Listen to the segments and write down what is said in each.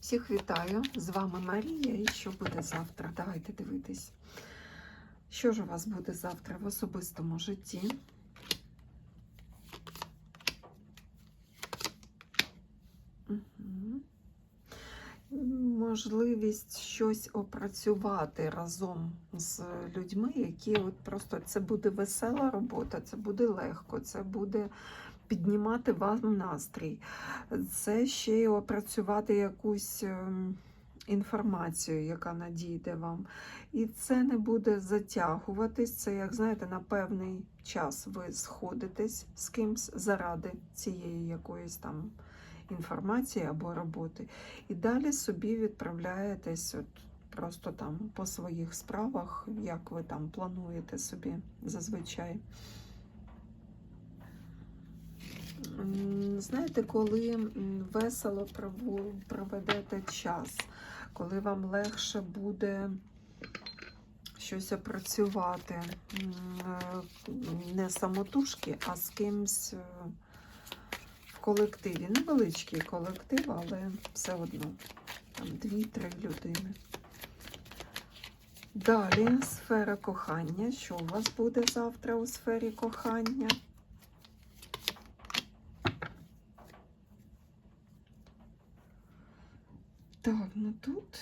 Всіх вітаю! З вами Марія. І що буде завтра? Давайте дивитись. Що ж у вас буде завтра в особистому житті? Можливість щось опрацювати разом з людьми, які от просто це буде весела робота, це буде легко, це буде піднімати вам настрій. Це ще й опрацювати якусь ем, інформацію, яка надійде вам. І це не буде затягуватись. Це, як знаєте, на певний час ви сходитесь з кимсь заради цієї якоїсь там інформації або роботи. І далі собі відправляєтесь от просто там по своїх справах, як ви там плануєте собі зазвичай. Знаєте, коли весело проведете час, коли вам легше буде щось опрацювати, е, не самотужки, а з кимсь е, колективі. Невеличкий колектив, але все одно там дві-три людини. Далі сфера кохання. Що у вас буде завтра у сфері кохання? Так, ну тут.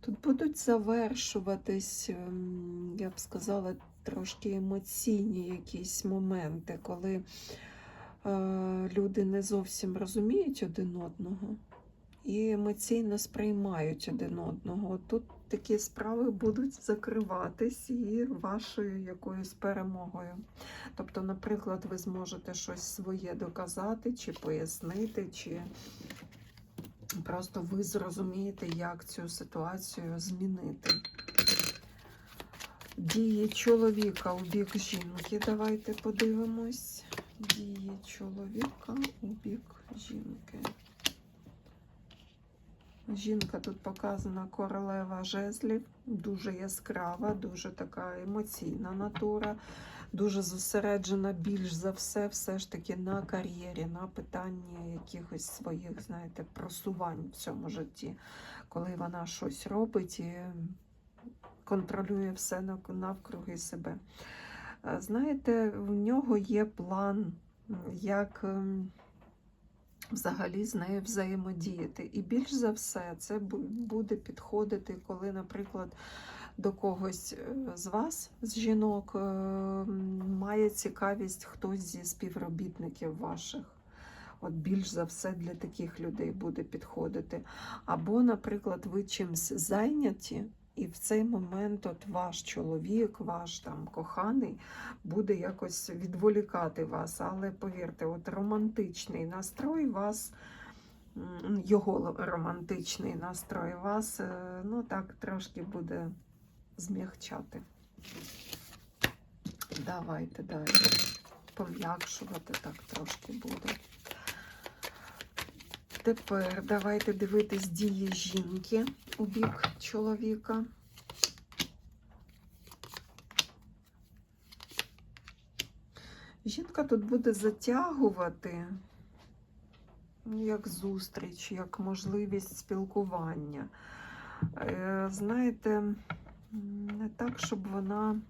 Тут будуть завершуватись, ем, я б сказала, трошки емоційні якісь моменти, коли е, люди не зовсім розуміють один одного і емоційно сприймають один одного. Тут такі справи будуть закриватись і вашою якоюсь перемогою. Тобто, наприклад, ви зможете щось своє доказати, чи пояснити, чи просто ви зрозумієте, як цю ситуацію змінити. Дії чоловіка у бік жінки. Давайте подивимось. Дії чоловіка у бік жінки. Жінка тут показана королева жезлів, дуже яскрава, дуже така емоційна натура, дуже зосереджена більш за все, все ж таки на кар'єрі, на питанні якихось своїх, знаєте, просувань в цьому житті, коли вона щось робить і контролює все навкруги себе. Е, Знаєте, в нього є план, як. ем, взагалі з нею взаємодіяти. І більш за все, це буде підходити, коли, наприклад, до когось е, з вас, з жінок, е, має цікавість хтось зі співробітників ваших. От більш за все для таких людей буде підходити. Або, наприклад, ви чимсь зайняті, і в цей момент от ваш чоловік, ваш там коханий буде якось відволікати вас. Але повірте, от романтичний настрой вас, його романтичний настрой вас, е, ну так, трошки буде змягчати. Давайте далі. Пом'якшувати так трошки буде. Тепер давайте дивитись дії жінки у бік чоловіка. Жінка тут буде затягувати ну, як зустріч, як можливість спілкування. Е, Знаєте, не так, щоб вона.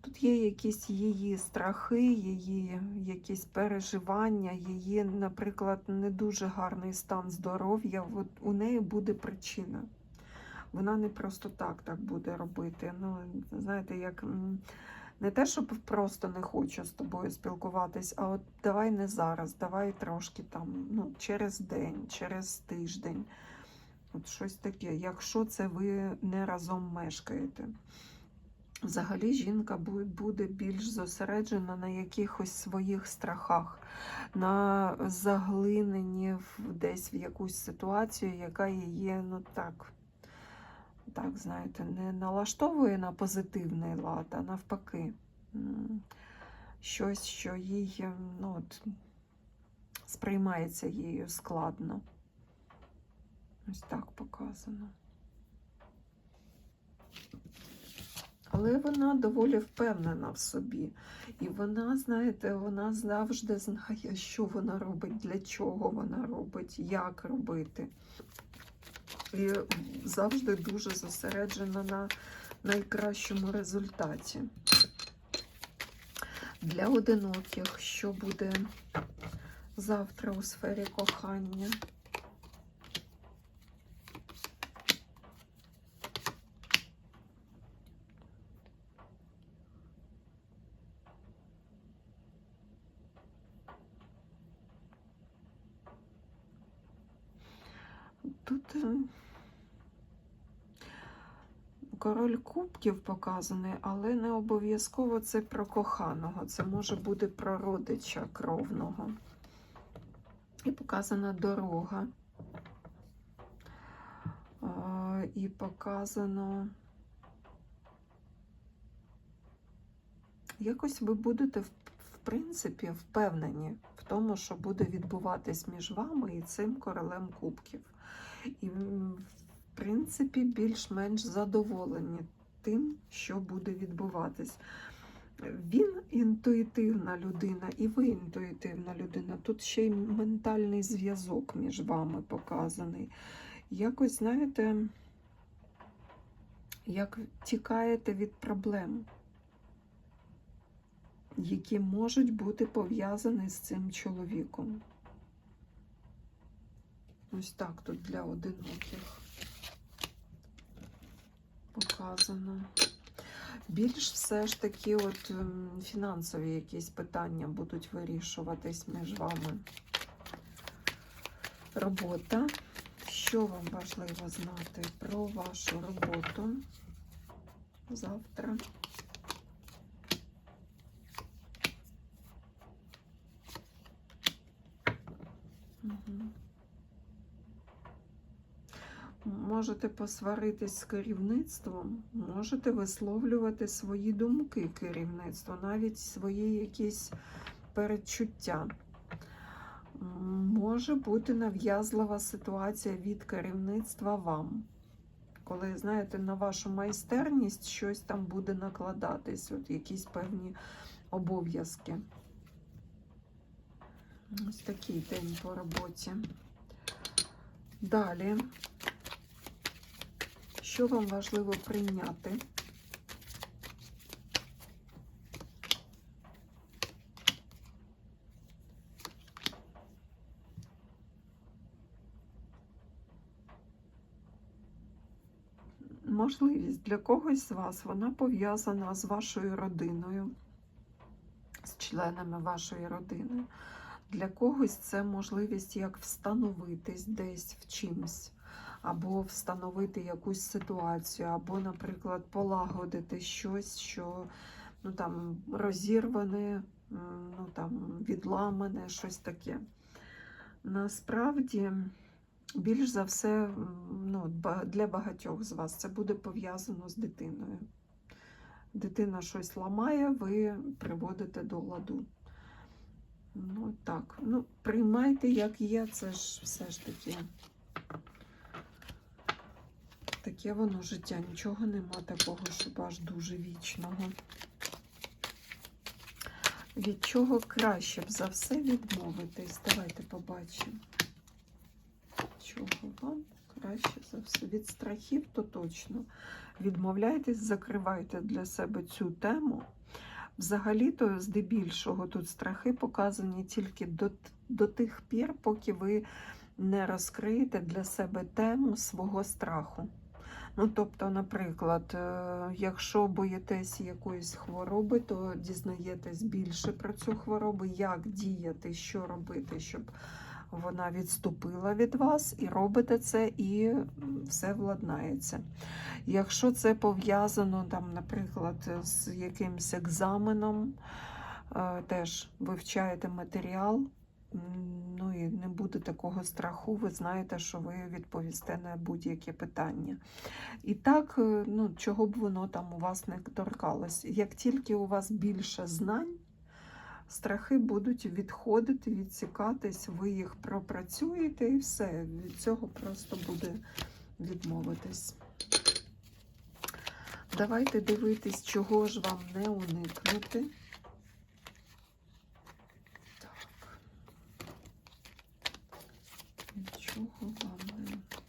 Тут є якісь її страхи, її якісь переживання, її, наприклад, не дуже гарний стан здоров'я. От у неї буде причина. Вона не просто так так буде робити. Ну, знаєте, як не те, щоб просто не хочу з тобою спілкуватись, а от давай не зараз, давай трошки там, ну, через день, через тиждень. От щось таке, якщо це ви не разом мешкаєте. Взагалі жінка буде більш зосереджена на якихось своїх страхах, на заглиненні десь в якусь ситуацію, яка її, ну так, так, знаєте, не налаштовує на позитивний лад, а навпаки, щось, що їй ну, от, сприймається її складно. Ось так показано. Але вона доволі впевнена в собі. І вона, знаєте, вона завжди знає, що вона робить, для чого вона робить, як робити. І завжди дуже зосереджена на найкращому результаті. Для одиноких, що буде завтра у сфері кохання. Король кубків показаний, але не обов'язково це про коханого. Це може бути про родича кровного. І показана дорога. І показано. Якось ви будете, в принципі, впевнені в тому, що буде відбуватись між вами і цим королем кубків. І, в принципі, більш-менш задоволені тим, що буде відбуватись. Він інтуїтивна людина, і ви інтуїтивна людина. Тут ще й ментальний зв'язок між вами показаний. Якось, знаєте, як тікаєте від проблем, які можуть бути пов'язані з цим чоловіком. Ось так тут для одиноких показано. Більш все ж таки, от ем, фінансові якісь питання будуть вирішуватись між вами. Робота. Що вам важливо знати про вашу роботу завтра? Можете посваритись з керівництвом, можете висловлювати свої думки керівництву, навіть свої якісь передчуття. Може бути нав'язлива ситуація від керівництва вам. Коли, знаєте, на вашу майстерність щось там буде накладатись, от якісь певні обов'язки. Ось такий день по роботі. Далі. Що вам важливо прийняти? Можливість для когось з вас вона пов'язана з вашою родиною, з членами вашої родини. Для когось це можливість як встановитись десь в чимсь або встановити якусь ситуацію, або, наприклад, полагодити щось, що ну, там, розірване, ну, там, відламане, щось таке. Насправді, більш за все, ну, для багатьох з вас це буде пов'язано з дитиною. Дитина щось ламає, ви приводите до ладу. Ну так, ну приймайте, як є, це ж все ж таки. Таке воно життя, нічого нема такого, щоб аж дуже вічного. Від чого краще б за все відмовитись? Давайте побачимо. Чого вам краще за все? Від страхів, то точно. Відмовляйтесь, закривайте для себе цю тему. Взагалі-то, здебільшого, тут страхи показані тільки до, до тих пір, поки ви не розкриєте для себе тему свого страху. Ну, тобто, наприклад, е, якщо боїтесь якоїсь хвороби, то дізнаєтесь більше про цю хворобу, як діяти, що робити, щоб вона відступила від вас, і робите це, і все владнається. Якщо це пов'язано, там, наприклад, з якимось екзаменом, е, теж вивчаєте матеріал, ну і не буде такого страху, ви знаєте, що ви відповісте на будь-яке питання. І так, е, ну, чого б воно там у вас не торкалось. Як тільки у вас більше знань, страхи будуть відходити, відсікатись, ви їх пропрацюєте і все. Від цього просто буде відмовитись. Давайте дивитись, чого ж вам не уникнути. Так. Нічого вам не уникнути.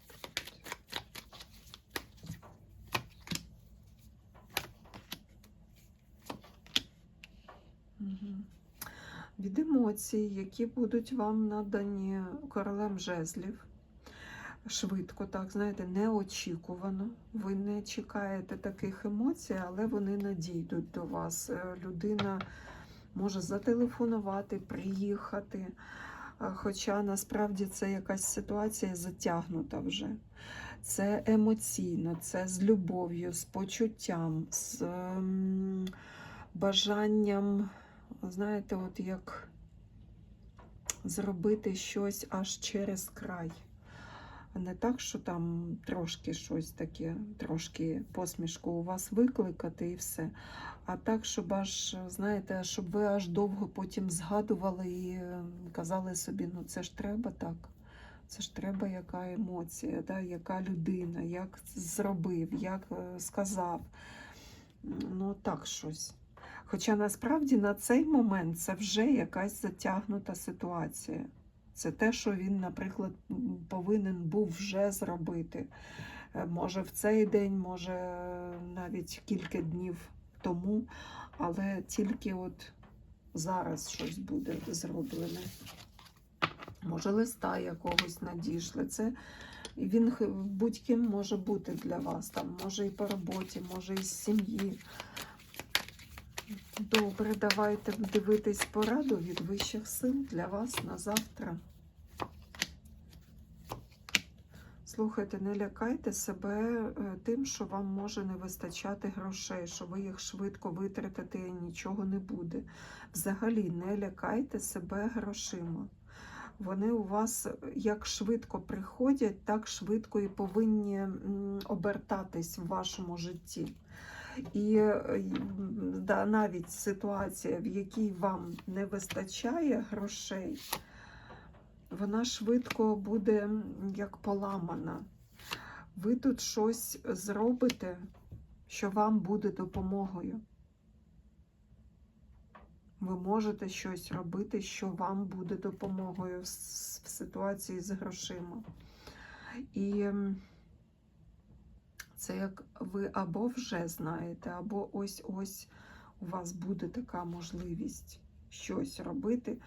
Мгм. Від емоцій, які будуть вам надані королем жезлів. Швидко, так, знаєте, неочікувано. Ви не чекаєте таких емоцій, але вони надійдуть до вас. Е, Людина може зателефонувати, приїхати. Хоча насправді це якась ситуація затягнута вже. Це емоційно, це з любов'ю, з почуттям, з ем, бажанням, знаєте, от як зробити щось аж через край. Не так, що там трошки щось таке, трошки посмішку у вас викликати і все. А так, щоб аж, знаєте, щоб ви аж довго потім згадували і е, казали собі, ну це ж треба так. Це ж треба, яка емоція, да, яка людина, як зробив, як е, сказав. Ну, так щось. Хоча насправді на цей момент це вже якась затягнута ситуація. Це те, що він, наприклад, повинен був вже зробити. Е, Може, в цей день, може навіть кілька днів тому, але тільки от зараз щось буде зроблене. Може, листа якогось надійшли. Це він будь-ким може бути для вас. Там, може і по роботі, може і з сім'ї. Добре, давайте дивитись пораду від вищих сил для вас на завтра. Слухайте, не лякайте себе е, тим, що вам може не вистачати грошей, що ви їх швидко витратите і нічого не буде. Взагалі не лякайте себе грошима. Вони у вас як швидко приходять, так швидко і повинні обертатись в вашому житті. І е, да, навіть ситуація, в якій вам не вистачає грошей, вона швидко буде як поламана. Ви тут щось зробите, що вам буде допомогою. Ви можете щось робити, що вам буде допомогою в ситуації з грошима. І це як ви або вже знаєте, або ось-ось у вас буде така можливість щось робити.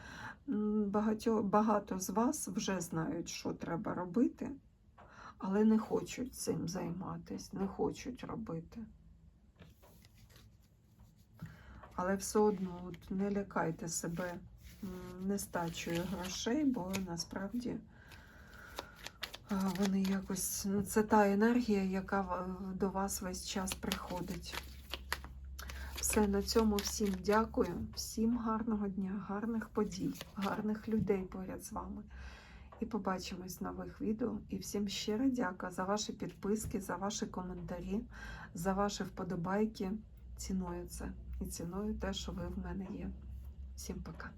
М, Багатьо, багато з вас вже знають, що треба робити, але не хочуть цим займатися, не хочуть робити. Але все одно от не лякайте себе нестачею грошей, бо насправді вони якось ну, це та енергія, яка до вас весь час приходить. Все на цьому всім дякую, всім гарного дня, гарних подій, гарних людей поряд з вами. І побачимось в нових відео. І всім щиро дяка за ваші підписки, за ваші коментарі, за ваші вподобайки. Ціную це і ціную те, що ви в мене є. Всім пока.